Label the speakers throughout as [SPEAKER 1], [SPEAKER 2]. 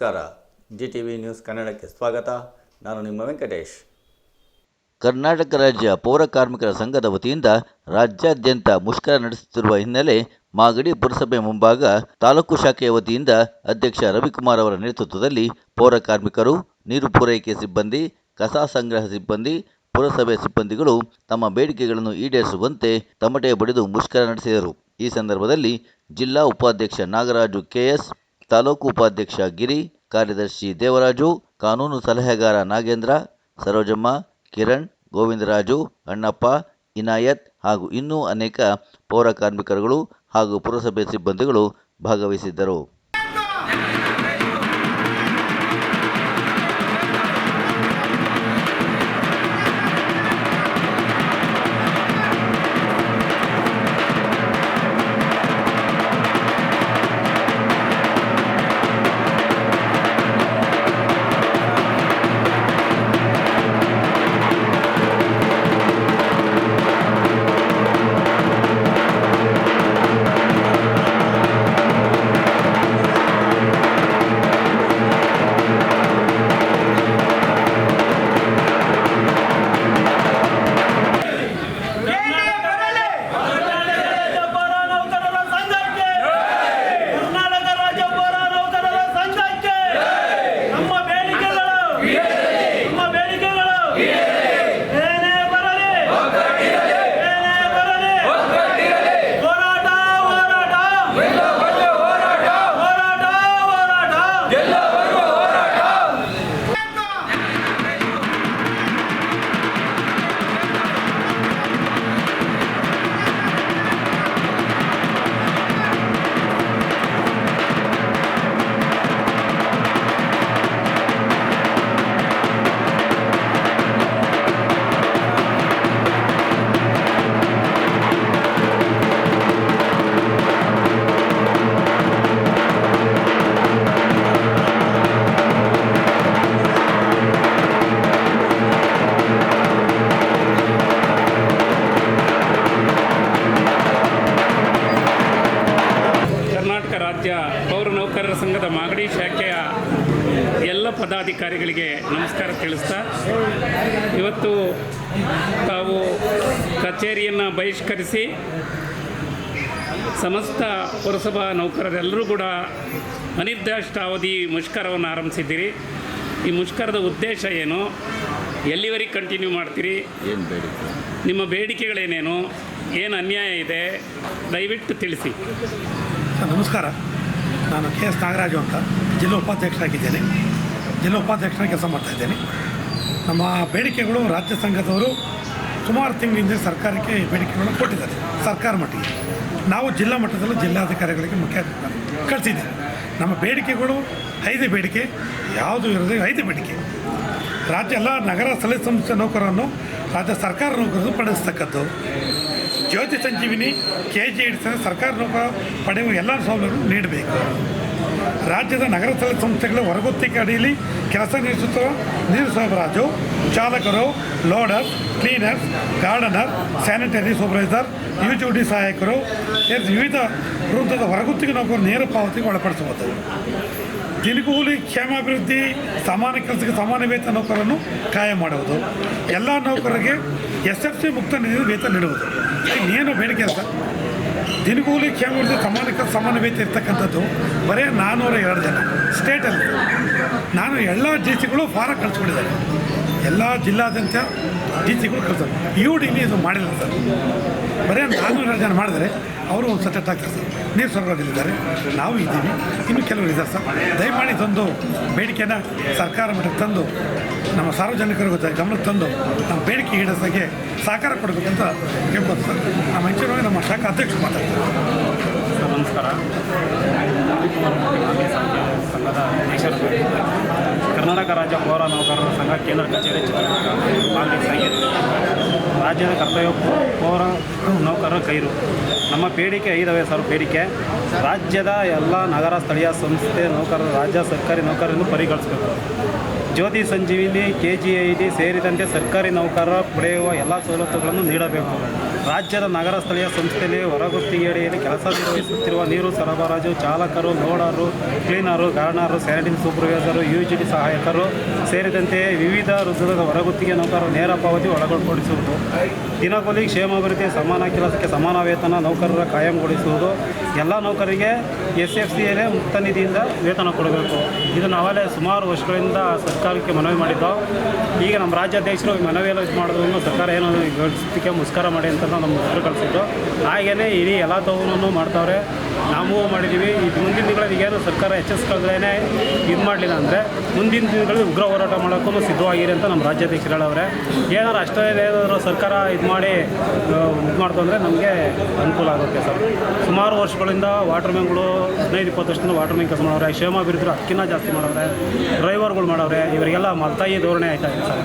[SPEAKER 1] ನಮಸ್ಕಾರ. G T V news ಕನ್ನಡಕ್ಕೆ ಸ್ವಾಗತ. ನಾನು ನಿಮ್ಮ ವೆಂಕಟೇಶ್.
[SPEAKER 2] ಕರ್ನಾಟಕ ರಾಜ್ಯ ಪೌರ ಕಾರ್ಮಿಕರ ಸಂಘದ ವತಿಯಿಂದ ರಾಜ್ಯಾದ್ಯಂತ ಮುಷ್ಕರ ನಡೆಸುತ್ತಿರುವ ಹಿನ್ನೆಲೆ ಮಾಗಡಿ ಪುರಸಭೆ ಮುಂಭಾಗ ತಾಲೂಕು ಶಾಖೆಯ ವತಿಯಿಂದ ಅಧ್ಯಕ್ಷ ರವಿಕುಮಾರ್ ಅವರ ನೇತೃತ್ವದಲ್ಲಿ ಪೌರ ಕಾರ್ಮಿಕರು, ನೀರು ಪೂರೈಕೆ ಸಿಬ್ಬಂದಿ, ಕಸ ಸಂಗ್ರಹ ಸಿಬ್ಬಂದಿ, ಪುರಸಭೆ ಸಿಬ್ಬಂದಿಗಳು ತಮ್ಮ ಬೇಡಿಕೆಗಳನ್ನು ಈಡೇರಿಸುವಂತೆ ತಮಟೆ ಬಡಿದು ಮುಷ್ಕರ ನಡೆಸಿದರು. ಈ ಸಂದರ್ಭದಲ್ಲಿ ಜಿಲ್ಲಾ ಉಪಾಧ್ಯಕ್ಷ ನಾಗರಾಜು ಕೆಎಸ್ ತಾಲೂಕು ಉಪಾಧ್ಯಕ್ಷ ಗಿರಿ, ಕಾರ್ಯದರ್ಶಿ ದೇವರಾಜು, ಕಾನೂನು ಸಲಹೆಗಾರ ನಾಗೇಂದ್ರ, ಸರೋಜಮ್ಮ, ಕಿರಣ್, ಗೋವಿಂದರಾಜು, ಅಣ್ಣಪ್ಪ, ಇನಾಯತ್ ಹಾಗೂ ಇನ್ನೂ ಅನೇಕ ಪೌರ ಕಾರ್ಮಿಕರುಗಳು ಹಾಗೂ ಪುರಸಭೆ ಸಿಬ್ಬಂದಿಗಳು ಭಾಗವಹಿಸಿದ್ದರು.
[SPEAKER 3] ರಾಜ್ಯ ಪೌರ ನೌಕರರ
[SPEAKER 4] ಸಂಘದ ಮಾಗಡಿ ಶಾಖೆಯ ಎಲ್ಲ ಪದಾಧಿಕಾರಿಗಳಿಗೆ ನಮಸ್ಕಾರ ತಿಳಿಸ್ತಾ ಇವತ್ತು ತಾವು ಕಚೇರಿಯನ್ನು ಬಹಿಷ್ಕರಿಸಿ ಸಮಸ್ತ ಪುರಸಭಾ ನೌಕರರೆಲ್ಲರೂ ಕೂಡ ಅನಿರ್ದಿಷ್ಟಾವಧಿ ಮುಷ್ಕರವನ್ನು ಆರಂಭಿಸಿದ್ದೀರಿ. ಈ ಮುಷ್ಕರದ ಉದ್ದೇಶ ಏನು? ಎಲ್ಲಿವರೆಗೆ ಕಂಟಿನ್ಯೂ ಮಾಡ್ತೀರಿ?
[SPEAKER 2] ಏನು ಬೇಡಿಕೆ?
[SPEAKER 4] ನಿಮ್ಮ ಬೇಡಿಕೆಗಳೇನೇನು? ಏನು ಅನ್ಯಾಯ ಇದೆ? ದಯವಿಟ್ಟು ತಿಳಿಸಿ.
[SPEAKER 5] ನಮಸ್ಕಾರ. ನಾನು ಕೆ ಎಸ್ ನಾಗರಾಜು ಅಂತ ಜಿಲ್ಲಾ ಉಪಾಧ್ಯಕ್ಷರಾಗಿದ್ದೇನೆ. ಜಿಲ್ಲಾ ಉಪಾಧ್ಯಕ್ಷರ ಕೆಲಸ ಮಾಡ್ತಾ ಇದ್ದೇನೆ. ನಮ್ಮ ಬೇಡಿಕೆಗಳು ರಾಜ್ಯ ಸಂಘದವರು ಸುಮಾರು ತಿಂಗಳಿಂದ ಸರ್ಕಾರಕ್ಕೆ ಬೇಡಿಕೆಗಳನ್ನು ಕೊಟ್ಟಿದ್ದಾರೆ. ಸರ್ಕಾರ ಮಟ್ಟಿಗೆ. ನಾವು ಜಿಲ್ಲಾ ಮಟ್ಟದಲ್ಲೂ ಜಿಲ್ಲಾಧಿಕಾರಿಗಳಿಗೆ ಮುಖ್ಯ ಕಳಿಸಿದ್ದೇವೆ ನಮ್ಮ ಬೇಡಿಕೆಗಳು ಐದು ಬೇಡಿಕೆ, ಯಾವುದು ಇರೋದು ಐದು ಬೇಡಿಕೆ. ರಾಜ್ಯ ಎಲ್ಲ ನಗರ ಸ್ಥಳೀಯ ಸಂಸ್ಥೆ ನೌಕರರನ್ನು ರಾಜ್ಯ ಸರ್ಕಾರ ನೌಕರರು ಪಡೆಸ್ತಕ್ಕದ್ದು ಜ್ಯೋತಿ ಸಂಜೀವಿನಿ ಕೆ ಜಿ ಹಿಡಿಸಿದ ಸರ್ಕಾರ ಪಡೆಯುವ ಎಲ್ಲ ಸೌಲಭ್ಯಗಳು ನೀಡಬೇಕು. ರಾಜ್ಯದ ನಗರ ಸ್ಥಳ ಸಂಸ್ಥೆಗಳ ಹೊರಗುತ್ತಿಗೆ ಅಡಿಯಲ್ಲಿ ಕೆಲಸ ನಿರ್ವಹಿಸುತ್ತಿರುವ ನೀರು ಸರಬರಾಜು ಚಾಲಕರು loader cleaner gardener, sanitary supervisor U G D ಸಹಾಯಕರು ವಿವಿಧ ವೃತ್ತದ ಹೊರಗುತ್ತಿಗೆ ನೌಕರರು ನೇರ ಪಾವತಿಗೆ ಒಳಪಡಿಸಬಹುದು ದಿನಗೂಲಿ ಕ್ಷೇಮಾಭಿವೃದ್ಧಿ ಸಮಾನ ಕೆಲಸಕ್ಕೆ ಸಮಾನ ವೇತನ ನೌಕರನ್ನು ಕಾಯಂ ಮಾಡುವುದು. ಎಲ್ಲ ನೌಕರರಿಗೆ ಎಸ್ ಎಫ್ ಸಿ ಮುಕ್ತ ನಿಧಿ ವೇತನ ನೀಡುವುದು. ಏನು ಬೇಡಿಕೆ ಅಂತ. ದಿನಗೂಲಿ ಕ್ಷೇಮಾಭಿವೃದ್ಧಿ ಸಮಾನಕ್ಕೆ ಕೆಲಸ ಸಮಾನ ವೇತನ ಇರ್ತಕ್ಕಂಥದ್ದು ಬರೀ ನಾನ್ನೂರ ಎರಡು ಜನ. ಸ್ಟೇಟಲ್ಲಿ ನಾನು ಎಲ್ಲ ಡಿ ಸಿಗಳು ಫಾರ ಕಳಿಸ್ಕೊಂಡಿದ್ದಾರೆ. ಎಲ್ಲ ಜಿಲ್ಲಾದ್ಯಂತ ಡಿ ಸಿಗಳು ಕಳಿಸ್ತಾರೆ ಯು ಡಿ ಇದು ಮಾಡಿಲ್ಲ ಸರ್. ಬರೀ ನಾನು ರಾಜನ ಜನ ಮಾಡಿದರೆ ಅವರು ಒಂದು ಸತತ ಆಗ್ತಾರೆ ಸರ್. ನೀರು ಸರಬರಾಜಿಲ್ಲಿದ್ದಾರೆ ನಾವು ಇದ್ದೀವಿ. ಇನ್ನು ಕೆಲವರು ಇದ್ದಾರೆ ಸರ್. ದಯಮಾಡಿ ತಂದು ಬೇಡಿಕೆಯನ್ನು ಸರ್ಕಾರ ಮಟ್ಟಕ್ಕೆ ತಂದು, ನಮ್ಮ ಸಾರ್ವಜನಿಕರಿಗೂ ಗಮನಕ್ಕೆ ತಂದು ನಮ್ಮ ಬೇಡಿಕೆ ಈಡೇರಿಸೋಕ್ಕೆ ಸಹಕಾರ ಕೊಡಬೇಕಂತ ಕೇಳ್ಬೋದು ಸರ್. ನಮ್ಮ ಹೆಚ್ಚಿನವಾಗಿ ನಮ್ಮ ಶಾಖಾ ಅಧ್ಯಕ್ಷರು ಮಾತಾಡ್ತಾರೆ.
[SPEAKER 6] ನಮಸ್ಕಾರ. ಸಂಘದ ಅಧ್ಯಕ್ಷರು ಕರ್ನಾಟಕ ರಾಜ್ಯ ಪೌರ ನೌಕರರ ಸಂಘ ಕೇಂದ್ರ ಕಚೇರಿ ಚಿತ್ರದುರ್ಗ ಕಾಂಗ್ರೆಸ್ ರಾಜ್ಯದ ಕರ್ತವ್ಯ ಪೌರ ನೌಕರರ ಕೈರು. ನಮ್ಮ ಬೇಡಿಕೆ ಐದವೇ ಸರ್ ಬೇಡಿಕೆ ರಾಜ್ಯದ ಎಲ್ಲ ನಗರ ಸ್ಥಳೀಯ ಸಂಸ್ಥೆ ನೌಕರರು, ರಾಜ್ಯ ಸರ್ಕಾರಿ ನೌಕರರನ್ನು ಪರಿಗಣಿಸಬೇಕು. Jyoti Sanjeevini K G I D ಸೇರಿದಂತೆ ಸರ್ಕಾರಿ ನೌಕರರ ಪಡೆಯುವ ಎಲ್ಲ ಸವಲತ್ತುಗಳನ್ನು ನೀಡಬೇಕು. ರಾಜ್ಯದ ನಗರ ಸ್ಥಳೀಯ ಸಂಸ್ಥೆಯಲ್ಲಿ ಹೊರಗುತ್ತಿಗೆ ಅಡಿಯಲ್ಲಿ ಕೆಲಸ ನಿರ್ವಹಿಸುತ್ತಿರುವ ನೀರು ಸರಬರಾಜು ಚಾಲಕರು, loader, cleaner, gardener sanitary supervisor U G D ಸಹಾಯಕರು ಸೇರಿದಂತೆ ವಿವಿಧ ವೃದ್ಧದ ಹೊರಗುತ್ತಿಗೆ ನೌಕರರು ನೇರ ಪಾವತಿ ಒಳಗೊಳಪಡಿಸುವುದು. ದಿನಗೂಲಿ ಕ್ಷೇಮಾಭಿವೃದ್ಧಿ ಸಮಾನ ಕೆಲಸಕ್ಕೆ ಸಮಾನ ವೇತನ ನೌಕರರ ಕಾಯಂಗೊಳಿಸುವುದು. ಎಲ್ಲ ನೌಕರರಿಗೆ ಎಸ್ ಎಫ್ ಸಿಯಲ್ಲೇ ಮುಕ್ತ ನಿಧಿಯಿಂದ ವೇತನ ಕೊಡಬೇಕು. ಇದನ್ನು ಅವಲೇ ಸುಮಾರು ವರ್ಷಗಳಿಂದ ಸರ್ಕಾರಕ್ಕೆ ಮನವಿ ಮಾಡಿದ್ದೋ, ಈಗ ನಮ್ಮ ರಾಜ್ಯಾಧ್ಯಕ್ಷರು ಎಲ್ಲ ಇದು ಮಾಡೋದನ್ನು ಸರ್ಕಾರ ಏನೋ ಗಳಿಸೋದಕ್ಕೆ ಮುಸ್ಕಾರ ಮಾಡಿ ಅಂತ ನಮ್ಮ ಹೆಸರು ಕಳಿಸಿದ್ರು ಹಾಗೆಯೇ ಇಡೀ ಎಲ್ಲ ತವನೂ ಮಾಡ್ತಾವ್ರೆ. ನಾವು ಮಾಡಿದ್ದೀವಿ. ಈ ಮುಂದಿನ ದಿನಗಳಲ್ಲಿ ಏನು ಸರ್ಕಾರ ಎಚ್ಚರಿಸ್ಕೊಂಡ್ರೇ ಇದು ಮಾಡಲಿಲ್ಲ ಅಂದರೆ ಮುಂದಿನ ದಿನಗಳಲ್ಲಿ ಉಗ್ರ ಹೋರಾಟ ಮಾಡೋಕ್ಕೂ ಸಿದ್ಧವಾಗಿರಿ ಅಂತ ನಮ್ಮ ರಾಜ್ಯಾಧ್ಯಕ್ಷರು ಅವರೇ. ಏನಾದ್ರು ಅಷ್ಟೇ ಏನಾದರೂ ಸರ್ಕಾರ ಇದು ಮಾಡಿ ಇದು ಮಾಡ್ತು ಅಂದರೆ ನಮಗೆ ಅನುಕೂಲ ಆಗುತ್ತೆ ಸರ್. ಸುಮಾರು ವರ್ಷಗಳಿಂದ ವಾಟರ್ ಮ್ಯಾನ್ಗಳು ಹದಿನೈದು, ಇಪ್ಪತ್ತು ವರ್ಷದಿಂದ ವಾಟರ್ ಮ್ಯಾನ್ ಕೆಲಸ ಕ್ಷೇಮ ಕ್ಷೇಮಾಭಿವೃದ್ಧಿ ಅದಕ್ಕಿಂತ ಜಾಸ್ತಿ ಮಾಡೋರೆ ಡ್ರೈವರ್ಗಳು ಮಾಡೋರೆ ಇವರಿಗೆಲ್ಲ ಮಲ್ತಾಯಿ ಧೋರಣೆ ಆಯ್ತಾ ಇದೆ ಸರ್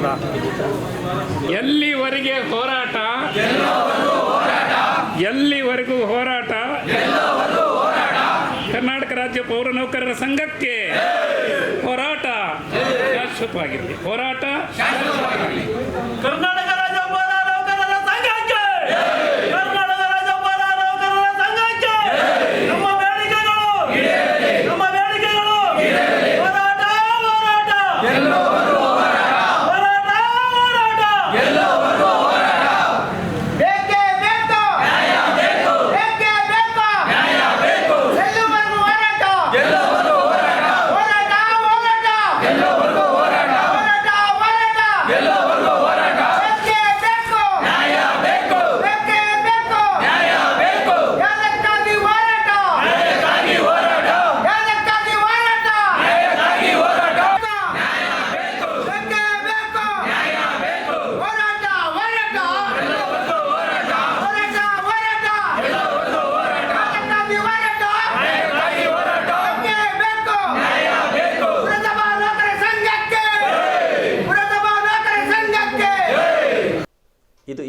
[SPEAKER 4] ಎಲ್ಲಿವರೆಗೆ ಹೋರಾಟ? ಎಲ್ಲಿವರೆಗೂ ಹೋರಾಟ? ಕರ್ನಾಟಕ ರಾಜ್ಯ ಪೌರ ನೌಕರರ ಸಂಘಕ್ಕೆ ಹೋರಾಟ ಶಾಶ್ವತವಾಗಿರಲಿ. ಹೋರಾಟ